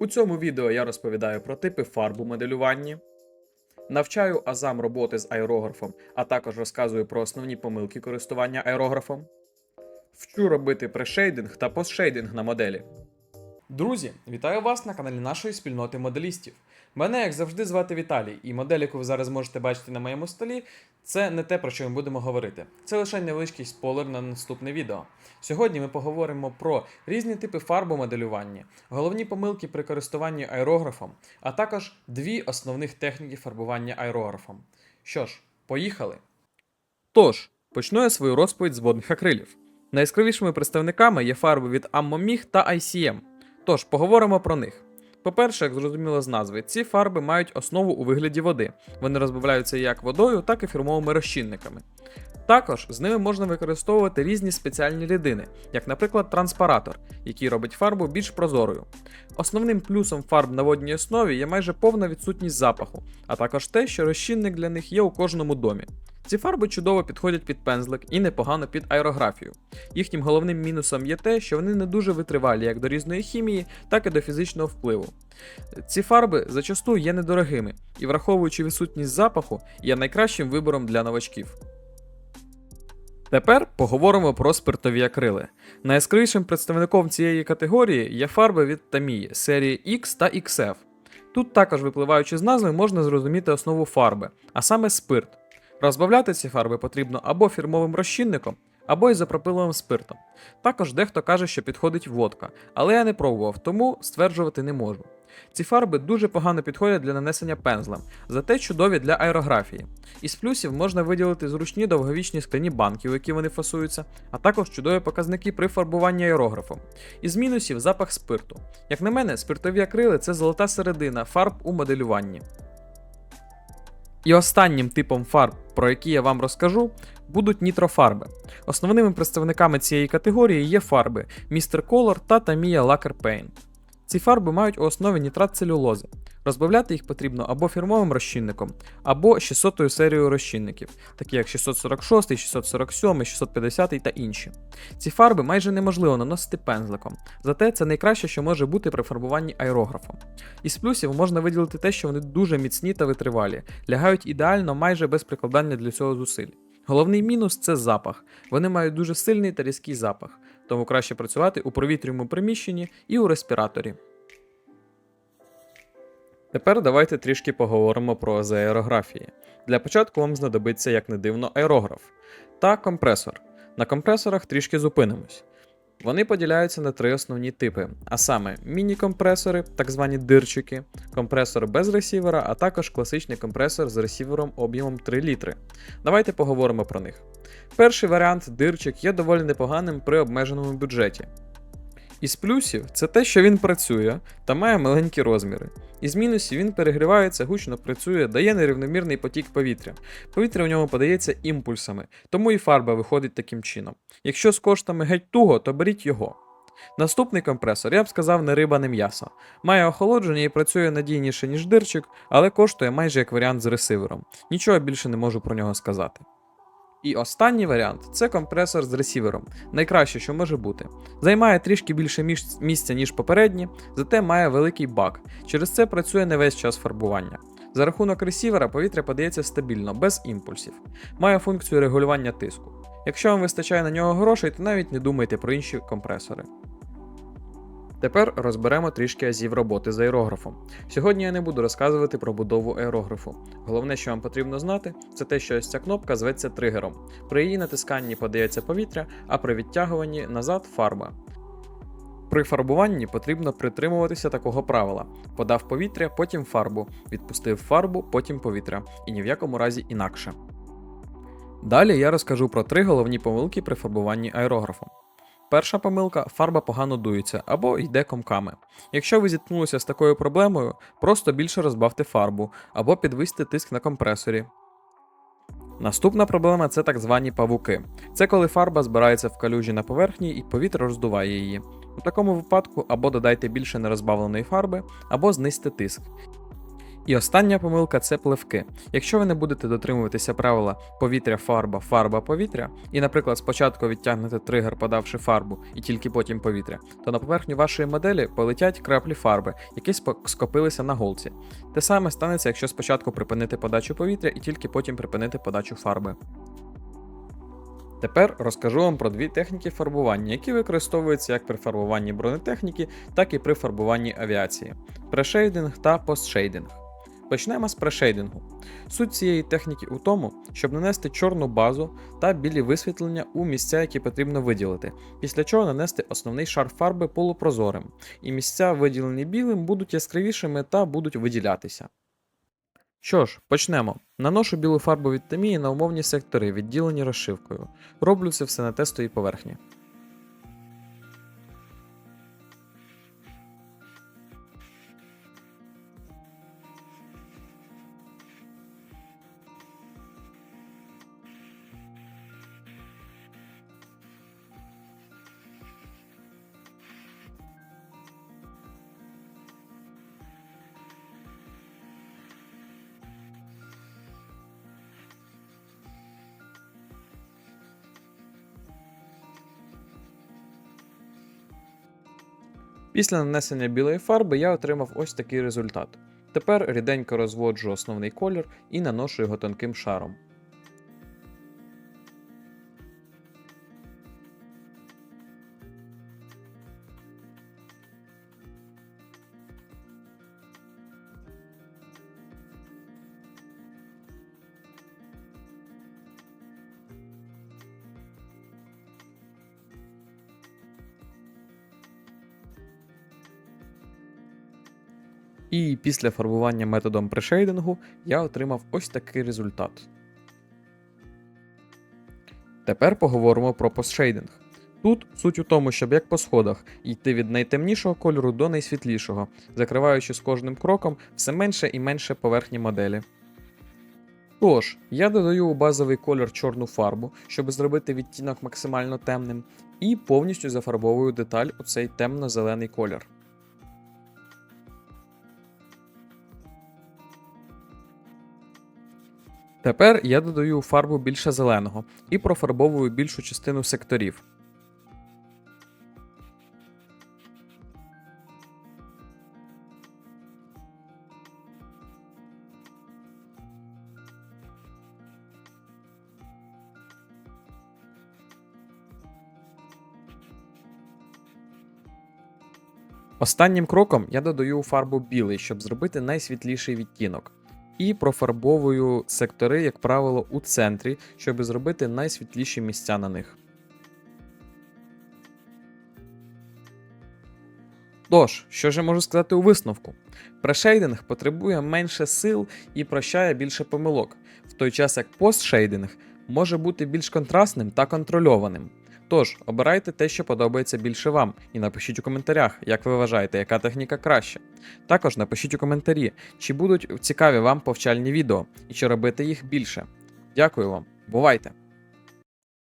У цьому відео я розповідаю про типи фарб у моделюванні, навчаю азам роботи з аерографом, а також розказую про основні помилки користування аерографом, вчу робити прешейдинг та постшейдинг на моделі. Друзі, вітаю вас на каналі нашої спільноти моделістів. Мене, як завжди, звати Віталій, і модель, яку ви зараз можете бачити на моєму столі, це не те, про що ми будемо говорити. Це лише невеличкий спойлер на наступне відео. Сьогодні ми поговоримо про різні типи фарб у головні помилки при користуванні аерографом, а також дві основних техніки фарбування аерографом. Що ж, поїхали! Тож, почну я свою розповідь з водних акрилів. Найяскравішими представниками є фарби від Ammomig та ICM. Тож, поговоримо про них. По-перше, як зрозуміло з назви, ці фарби мають основу у вигляді води. Вони розбавляються як водою, так і фірмовими розчинниками. Також з ними можна використовувати різні спеціальні рідини, як, наприклад, транспаратор, який робить фарбу більш прозорою. Основним плюсом фарб на водній основі є майже повна відсутність запаху, а також те, що розчинник для них є у кожному домі. Ці фарби чудово підходять під пензлик і непогано під аерографію. Їхнім головним мінусом є те, що вони не дуже витривалі як до різної хімії, так і до фізичного впливу. Ці фарби зачасту є недорогими і, враховуючи відсутність запаху, є найкращим вибором для новачків. Тепер поговоримо про спиртові акрили. Найяскравішим представником цієї категорії є фарби від Tamiya серії X та XF. Тут також, випливаючи з назви, можна зрозуміти основу фарби, а саме спирт. Розбавляти ці фарби потрібно або фірмовим розчинником, або ізопропиловим спиртом. Також дехто каже, що підходить водка, але я не пробував, тому стверджувати не можу. Ці фарби дуже погано підходять для нанесення пензлем, зате чудові для аерографії. Із плюсів можна виділити зручні довговічні скляні банки, у які вони фасуються, а також чудові показники при фарбуванні аерографом. Із мінусів запах спирту. Як на мене, спиртові акрили це золота середина фарб у моделюванні. І останнім типом фарб, про які я вам розкажу, будуть нітрофарби. Основними представниками цієї категорії є фарби Mr. Color та Tamiya Lacquer Paint. Ці фарби мають у основі нітрат целюлози. Розбавляти їх потрібно або фірмовим розчинником, або 600 серією розчинників, такі як 646, 647, 650 та інші. Ці фарби майже неможливо наносити пензликом, зате це найкраще, що може бути при фарбуванні аерографом. Із плюсів можна виділити те, що вони дуже міцні та витривалі, лягають ідеально майже без прикладання для цього зусиль. Головний мінус це запах. Вони мають дуже сильний та різкий запах, тому краще працювати у провітрюємому приміщенні і у респіраторі. Тепер давайте трішки поговоримо про аерографії. Для початку вам знадобиться, як не дивно, аерограф та компресор. На компресорах трішки зупинимось. Вони поділяються на три основні типи: а саме міні-компресори, так звані дирчики, компресор без ресівера, а також класичний компресор з ресівером об'ємом 3 літри. Давайте поговоримо про них. Перший варіант дирчик є доволі непоганим при обмеженому бюджеті. Із плюсів це те, що він працює та має маленькі розміри. Із мінусів він перегрівається, гучно працює, дає нерівномірний потік повітря. Повітря у ньому подається імпульсами, тому і фарба виходить таким чином. Якщо з коштами геть туго, то беріть його. Наступний компресор, я б сказав, не риба, не м'ясо. Має охолодження і працює надійніше, ніж дирчик, але коштує майже як варіант з ресивером. Нічого більше не можу про нього сказати. І останній варіант це компресор з ресівером. Найкраще, що може бути. Займає трішки більше місця, ніж попередні, зате має великий бак. Через це працює не весь час фарбування. За рахунок ресівера повітря подається стабільно, без імпульсів. Має функцію регулювання тиску. Якщо вам вистачає на нього грошей, то навіть не думайте про інші компресори. Тепер розберемо трішки азів роботи з аерографом. Сьогодні я не буду розказувати про будову аерографу. Головне, що вам потрібно знати, це те, що ось ця кнопка зветься тригером. При її натисканні подається повітря, а при відтягуванні назад фарба. При фарбуванні потрібно притримуватися такого правила: подав повітря, потім фарбу, відпустив фарбу, потім повітря, і ні в якому разі інакше. Далі я розкажу про три головні помилки при фарбуванні аерографом. Перша помилка фарба погано дується або йде комками. Якщо ви зіткнулися з такою проблемою, просто більше розбавте фарбу або підвисьте тиск на компресорі. Наступна проблема це так звані павуки. Це коли фарба збирається в калюжі на поверхні і повітря роздуває її. У такому випадку або додайте більше нерозбавленої фарби, або знизьте тиск. І остання помилка це пливки. Якщо ви не будете дотримуватися правила повітря, фарба, фарба, повітря, і, наприклад, спочатку відтягнете тригер, подавши фарбу, і тільки потім повітря, то на поверхню вашої моделі полетять краплі фарби, які скопилися на голці. Те саме станеться, якщо спочатку припинити подачу повітря і тільки потім припинити подачу фарби. Тепер розкажу вам про дві техніки фарбування, які використовуються як при фарбуванні бронетехніки, так і при фарбуванні авіації: прешейдинг та постшейдинг. Почнемо з прешейдингу. Суть цієї техніки у тому, щоб нанести чорну базу та білі висвітлення у місця, які потрібно виділити, після чого нанести основний шар фарби полупрозорим, і місця, виділені білим, будуть яскравішими та будуть виділятися. Що ж, почнемо. Наношу білу фарбу від Тамії на умовні сектори, відділені розшивкою. Роблю це все на тестовій поверхні. Після нанесення білої фарби я отримав ось такий результат. Тепер ріденько розводжу основний колір і наношу його тонким шаром. І після фарбування методом прешейдингу я отримав ось такий результат. Тепер поговоримо про постшейдинг. Тут суть у тому, щоб як по сходах йти від найтемнішого кольору до найсвітлішого, закриваючи з кожним кроком все менше і менше поверхні моделі. Тож, я додаю у базовий колір чорну фарбу, щоб зробити відтінок максимально темним, і повністю зафарбовую деталь у цей темно-зелений колір. Тепер я додаю фарбу більше зеленого і профарбовую більшу частину секторів. Останнім кроком я додаю фарбу білий, щоб зробити найсвітліший відтінок. І профарбовую сектори, як правило, у центрі, щоб зробити найсвітліші місця на них. Тож, що ж я можу сказати у висновку? Прешейдинг потребує менше сил і прощає більше помилок, в той час як постшейдинг може бути більш контрастним та контрольованим. Тож, обирайте те, що подобається більше вам, і напишіть у коментарях, як ви вважаєте, яка техніка краще. Також напишіть у коментарі, чи будуть цікаві вам повчальні відео, і чи робити їх більше. Дякую вам, бувайте!